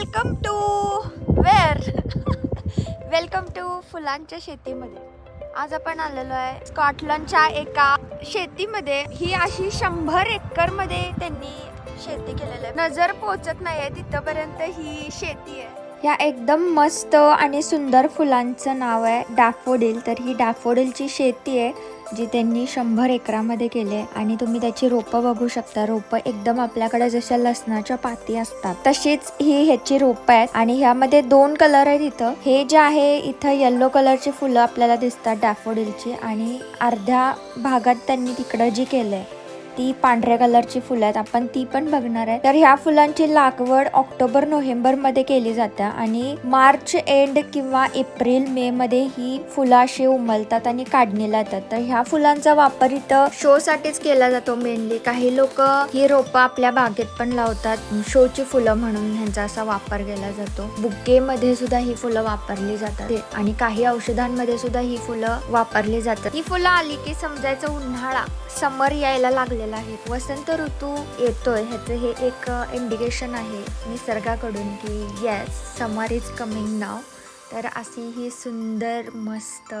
Welcome to where welcome to फुलांच्या शेतीमध्ये. आज आपण आलेलो आहे स्कॉटलंडच्या एका शेतीमध्ये. ही अशी शंभर एकरमध्ये त्यांनी शेती केलेली आहे. नजर पोहोचत नाहीये तिथपर्यंत ही शेती आहे. या एकदम मस्त आणि सुंदर फुलांचं नाव आहे डॅफोडिल. तर ही डॅफोडिलची शेती आहे जी त्यांनी शंभर एकरामध्ये केले आणि तुम्ही त्याची रोपं बघू शकता. रोपं एकदम आपल्याकडे जशा लसणाच्या पाती असतात तशीच ही ह्याची रोपं आहेत आणि ह्यामध्ये दोन कलर आहेत इथं. हे जे आहे इथं येल्लो कलरची फुलं आपल्याला दिसतात डॅफोडिलची आणि अर्ध्या भागात त्यांनी तिकडं जी केलंय ती पांढऱ्या कलरची फुलं आहेत. आपण ती पण बघणार आहे. तर ह्या फुलांची लागवड ऑक्टोबर नोव्हेंबरमध्ये केली जाते आणि मार्च एंड किंवा एप्रिल मे मध्ये ही फुलं अशी उमलतात आणि काढणीला येतात. तर ह्या फुलांचा वापर इथं शो साठीच केला जातो मेनली काही लोक ही रोपं आपल्या बागेत पण लावतात. शोची फुलं म्हणून ह्यांचा असा वापर केला जातो. बुके मध्ये सुद्धा ही फुलं वापरली जातात. आणि काही औषधांमध्ये सुद्धा ही फुलं वापरली जातात. ही फुलं आली की समजायचं उन्हाळा समर यायला लागलेला आहे. वसंत ऋतू येतोय. ह्याचं हे एक इंडिकेशन आहे निसर्गाकडून की येस समर इज कमिंग नाव तर अशी ही सुंदर मस्त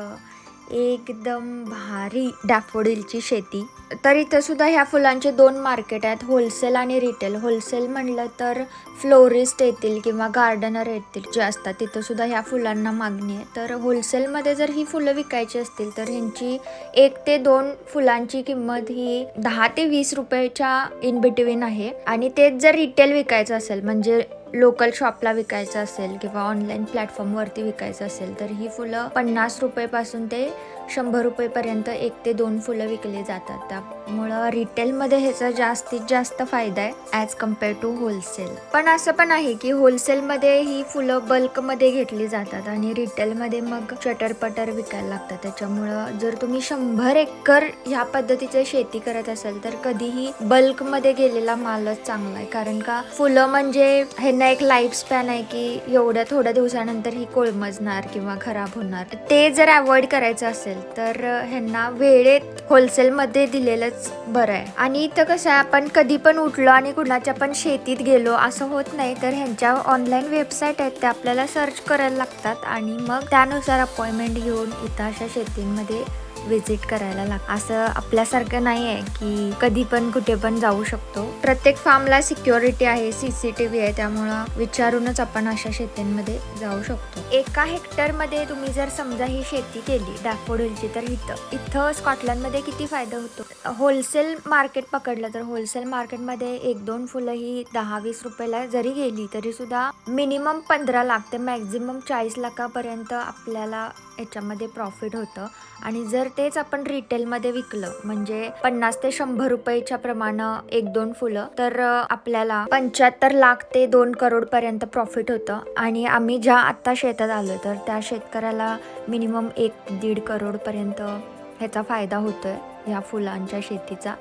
एकदम भारी डॅफोडिलची शेती. तर इथं सुद्धा ह्या फुलांचे दोन मार्केट आहेत होलसेल आणि रिटेल होलसेल म्हणलं तर फ्लोरिस्ट येतील किंवा गार्डनर येतील जे असतात तिथं सुद्धा ह्या फुलांना मागणी आहे. तर होलसेलमध्ये जर ही फुलं विकायची असतील तर ह्यांची एक ते दोन फुलांची किंमत ही दहा ते वीस रुपयाच्या इन बिटवीन आहे. आणि तेच जर रिटेल विकायचं असेल म्हणजे लोकल शॉपला विकायचं असेल किंवा ऑनलाईन प्लॅटफॉर्मवरती विकायचं असेल तर ही फुलं पन्नास रुपयेपासून ते शंभर रुपयेपर्यंत एक ते दोन फुलं विकली जातात. त्यामुळं रिटेलमध्ये ह्याचा जास्तीत जास्त फायदा आहे ॲज कंपेअर टू होलसेल पण असं पण आहे की होलसेलमध्ये ही फुलं बल्कमध्ये घेतली जातात आणि रिटेलमध्ये मग चटरपटर विकायला लागतात. त्याच्यामुळं जर तुम्ही शंभर एकर ह्या पद्धतीचं शेती करत असाल तर कधीही बल्कमध्ये गेलेला मालच चांगला आहे. कारण का फुलं म्हणजे हे त्यांना एक लाईफ स्पॅन आहे की एवढ्या थोड्या दिवसानंतर ही कोळमजणार किंवा खराब होणार. ते जर अवॉइड करायचं असेल तर ह्यांना वेळेत होलसेलमध्ये दिलेलंच बरं आहे. आणि इथं कसं आहे आपण कधी पण उठलो आणि कुणाच्या पण शेतीत गेलो असं होत नाही. तर ह्यांच्या ऑनलाईन वेबसाईट आहेत त्या आपल्याला सर्च करायला लागतात. आणि मग त्यानुसार अपॉइंटमेंट घेऊन इथं अशा शेतींमध्ये व्हिजिट करायला लाग असं आपल्यासारखं नाही आहे की कधी पण कुठे पण जाऊ शकतो. प्रत्येक फार्मला सिक्युरिटी आहे सीसीटीव्ही आहे त्यामुळं विचारूनच आपण अशा शेतींमध्ये जाऊ शकतो. एका हेक्टरमध्ये तुम्ही जर समजा ही शेती केली डॅफोडिलची तर इथं इथं स्कॉटलंडमध्ये किती फायदा होतो? होलसेल मार्केट पकडलं तर होलसेल मार्केटमध्ये एक दोन फुलं ही दहा वीस रुपयाला जरी गेली तरी सुद्धा मिनिमम पंधरा लाख ते मॅक्झिमम चाळीस लाखापर्यंत आपल्याला याच्यामध्ये प्रॉफिट होतं. आणि जर तेच आपण रिटेलमध्ये विकलं म्हणजे पन्नास ते शंभर रुपयेच्या प्रमाण एक दोन फुलं तर आपल्याला पंच्याहत्तर लाख ते दोन करोड पर्यंत प्रॉफिट होतं. आणि आम्ही ज्या आत्ता शेतात आलो तर त्या शेतकऱ्याला मिनिमम एक दीड करोड पर्यंत ह्याचा फायदा होतोय ह्या फुलांच्या शेतीचा.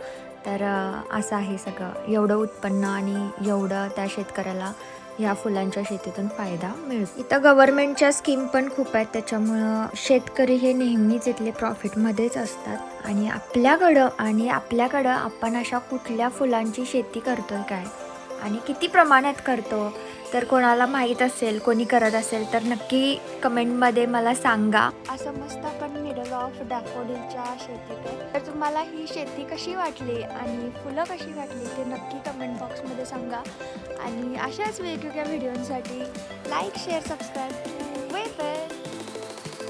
तर असं आहे सगळं. एवढं उत्पन्न आणि एवढं त्या शेतकऱ्याला ह्या फुलांच्या शेतीतून फायदा मिळतो. इथं गव्हर्नमेंटच्या स्कीम पण खूप आहेत. त्याच्यामुळं शेतकरी हे नेहमीच इथले प्रॉफिटमध्येच असतात. आणि आपल्याकडं आणि आपल्याकडं आपण अशा कुठल्या फुलांची शेती करतोय काय? आणि किती प्रमाणात करतो? तर कोणाला माहीत असेल कोणी करत असेल तर नक्की कमेंटमध्ये मला सांगा. असं मस्त आपण मिडल ऑफ डॅफोडिलच्या शेतीत तर तुम्हाला ही शेती कशी वाटली आणि फुलं कशी वाटली ते नक्की कमेंट बॉक्समध्ये सांगा. आणि अशाच वेगवेगळ्या व्हिडिओंसाठी लाईक शेअर सबस्क्राईब.